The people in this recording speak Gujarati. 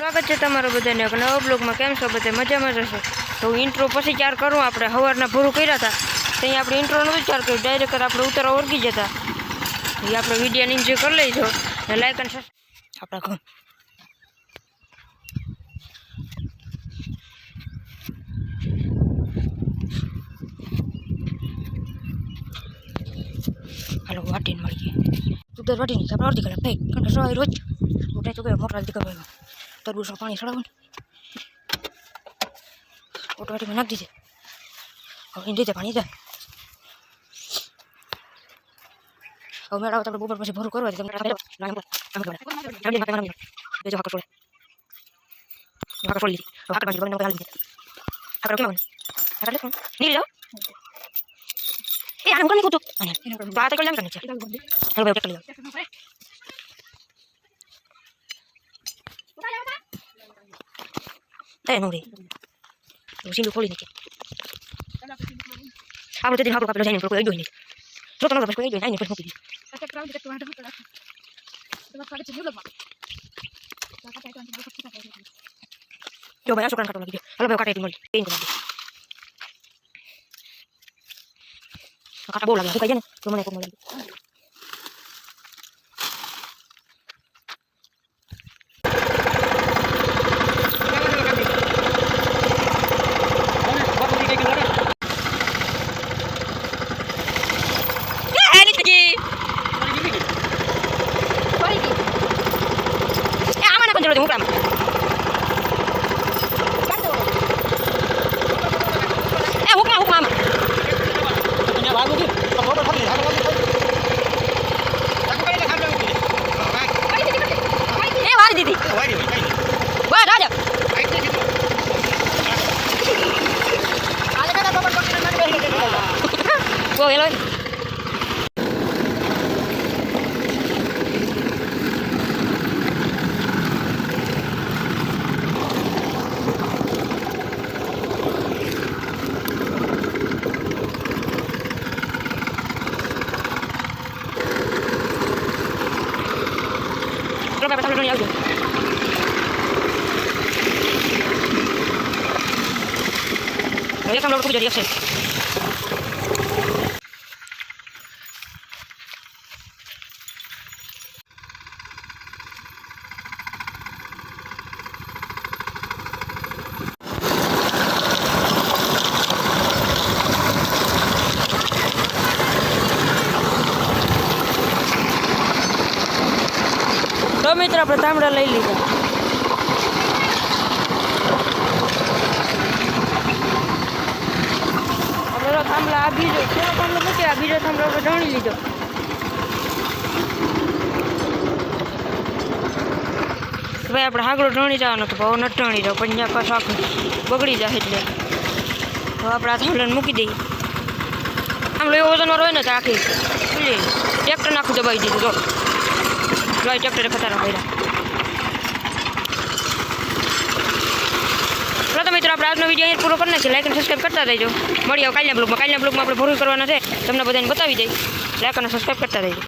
સ્વાગત છે તમારું બધાને. એક નવા બ્લોગમાં કેમ છો? બધા મજામાં જશો તો હું ઇન્ટ્રો પછી ચાર કરું. આપણે સવારના પૂરું કર્યા હતા. ત્યાં આપણે ઇન્ટ્રો નહોતું ચાર કર્યું. ડાયરેક્ટ આપણે ઉતારા ઓળખી જતા. એ આપણે વિડીયોને એન્જોય કરી લઈશું અને લાઈક અને આપણા ઘઉં હાલો, વાટીને મળીએ. તું દર વાટીને આપણે અડધી કલાક ભાઈ કારણ રોજ. ઉઠાય તો કે મોટા અડધી ભાઈ. તરબૂચમાં પાણી ચડાવવાનું ઓટોમેટિકમાં નાખી દીધે હવે એની રીતે પાણી જાય હવે મેળા આવે તો આપણે બપોર પછી ભરું કરવા તમને બેજો હાકર છોડે હાકર છોડી દીધી હવે હાકર પાછી બંને હાલી દીધી હાકર કેમ હાકર લેખું નીકળી જાઓ એ આને હું નહીં કૂતું અને તો આ તો કરી લેમ નીચે હેલો ભાઈ ટેકલી જાઓ એ નો રે તો સિંદુ ખોલી નાખી આપણે તે દિન હાકર કાપેલો જઈને કોઈ જોઈ નહીં જો તો પછી કોઈ જોઈ નહીં પછી મૂકી દીધી જો ભાઈ આ છોકરાને કાઢવા લાગી ગયો હાલો ભાઈ કાઢે મળી પેન કરી કાટા બહુ લાગે સુકાઈ તો મને કોમ એ હુકમા હુકમા એ વારી દીધી વાહ રાજા ઓ hello para pasar con el auto. Me voy a cambiar un ya sé. તો મિત્ર આપણે તાંબડા લઈ લીધા. આપણે થાંભલા આ બીજો કેવો થાંભલો મૂકી, આ બીજો થાંભલો આપણે જાણી લીધો. ભાઈ, આપણે હાગડો ઢણી જવાનો તો ભાવ નથી ટણી જાવ પણ ત્યાં પાછું આખું બગડી જાય એટલે. તો આપણે આ થાંભલાને મૂકી દઈએ. આમ એવો વજનવાર હોય ને તો આખી ટ્રેક્ટર નાખું દબાવી દીધું, તો. જો ટ્રેક્ટરે ખતરા કર્યા તો મિત્રો આપણે આજનો વીડિયો અહીં પૂરો કરી નાખીએ લાઈક અને સબસ્ક્રાઈબ કરતા રહેજો મળીએ કાલના બ્લોગમાં કાલના બ્લોગમાં આપણે ભરું કરવાના છે તમને બધાને બતાવી દઈએ લાઈક અને સબસ્ક્રાઈબ કરતા રહેજો